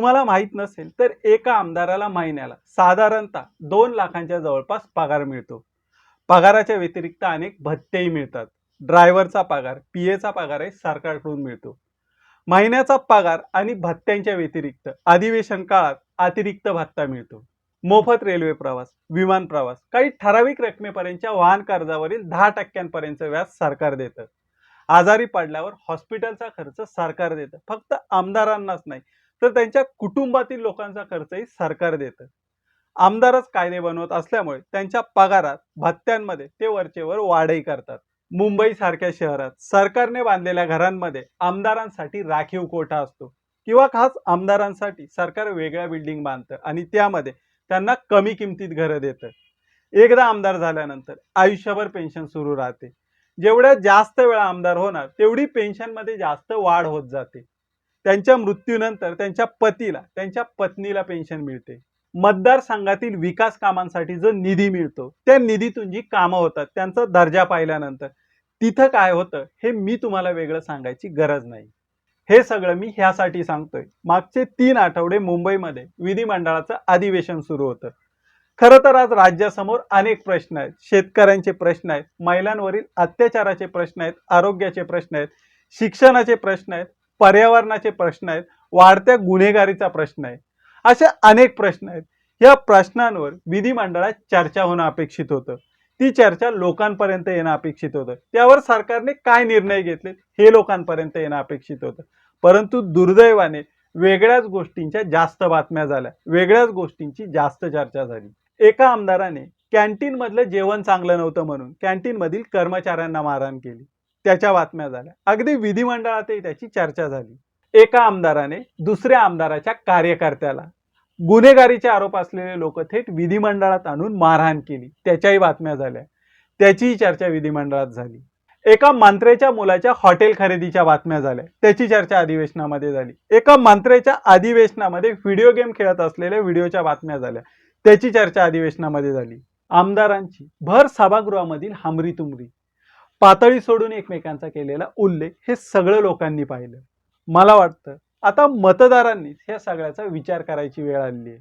तुम्हाला माहीत नसेल तर एका आमदाराला महिन्याला साधारणतः दोन लाखांच्या जवळपास पगार मिळतो. पगाराच्या व्यतिरिक्त अनेक भत्तेही मिळतात. ड्रायव्हरचा पगार पी एचा पगारही सरकारकडून मिळतो. महिन्याचा पगार आणि भत्त्यांच्या व्यतिरिक्त अधिवेशन काळात अतिरिक्त भत्ता मिळतो. मोफत रेल्वे प्रवास विमान प्रवास काही ठराविक रकमेपर्यंतच्या वाहन कर्जावरील दहा टक्क्यांपर्यंत व्याज सरकार देतं. आजारी पडल्यावर हॉस्पिटलचा खर्च सरकार देतं. फक्त आमदारांनाच नाही तर त्यांच्या कुटुंबातील लोकांचा खर्चही सरकार देतं. आमदारच कायदे बनवत असल्यामुळे त्यांच्या पगारात भत्त्यांमध्ये ते वरचेवर वाढही करतात. मुंबई सारख्या शहरात सरकारने बांधलेल्या घरांमध्ये आमदारांसाठी राखीव कोठा असतो किंवा खास आमदारांसाठी सरकार वेगळ्या बिल्डिंग बांधतं आणि त्यामध्ये त्यांना कमी किमतीत घरं देतं. एकदा आमदार झाल्यानंतर आयुष्यभर पेन्शन सुरू राहते. जेवढ्या जास्त वेळा आमदार होणार तेवढी पेन्शनमध्ये जास्त वाढ होत जाते. त्यांच्या मृत्यूनंतर त्यांच्या पतीला त्यांच्या पत्नीला पेन्शन मिळते. मतदारसंघातील विकास कामांसाठी जो निधी मिळतो त्या निधीतून जी कामं होतात त्यांचा दर्जा पाहिल्यानंतर तिथं काय होतं हे मी तुम्हाला वेगळं सांगायची गरज नाही. हे सगळं मी ह्यासाठी सांगतोय. मागचे तीन आठवडे मुंबईमध्ये विधिमंडळाचं अधिवेशन सुरू होतं. खरं तर आज राज्यासमोर अनेक प्रश्न आहेत. शेतकऱ्यांचे प्रश्न आहेत महिलांवरील अत्याचाराचे प्रश्न आहेत आरोग्याचे प्रश्न आहेत शिक्षणाचे प्रश्न आहेत पर्यावरणाचे प्रश्न आहेत वाढत्या गुन्हेगारीचा प्रश्न आहे असे अनेक प्रश्न आहेत. या प्रश्नांवर विधिमंडळात चर्चा होणं अपेक्षित होतं. ती चर्चा लोकांपर्यंत येणं अपेक्षित होतं. त्यावर सरकारने काय निर्णय घेतले हे लोकांपर्यंत येणं अपेक्षित होतं. परंतु दुर्दैवाने वेगळ्याच गोष्टींच्या जास्त बातम्या झाल्या. वेगळ्याच गोष्टींची जास्त चर्चा झाली. एका आमदाराने कॅन्टीन मधलं जेवण चांगलं नव्हतं म्हणून कॅन्टीन मधील कर्मचाऱ्यांना मारहाण केली. त्याच्या बातम्या झाल्या. अगदी विधिमंडळातही त्याची चर्चा झाली. एका आमदाराने दुसऱ्या आमदाराच्या कार्यकर्त्याला गुन्हेगारीचे आरोप असलेले लोक थेट विधिमंडळात आणून मारहाण केली. त्याच्याही बातम्या झाल्या. त्याचीही चर्चा विधिमंडळात झाली. एका मंत्र्याच्या मुलाच्या हॉटेल खरेदीच्या बातम्या झाल्या. त्याची चर्चा अधिवेशनामध्ये झाली. एका मंत्र्याच्या अधिवेशनामध्ये व्हिडिओ गेम खेळत असलेल्या व्हिडिओच्या बातम्या झाल्या. त्याची चर्चा अधिवेशनामध्ये झाली. आमदारांची भर सभागृहामधील हमरी तुमरी पातळी सोडून एकमेकांचा केलेला उल्लेख हे सगळं लोकांनी पाहिलं. मला वाटतं आता मतदारांनीच ह्या सगळ्याचा विचार करायची वेळ आली आहे.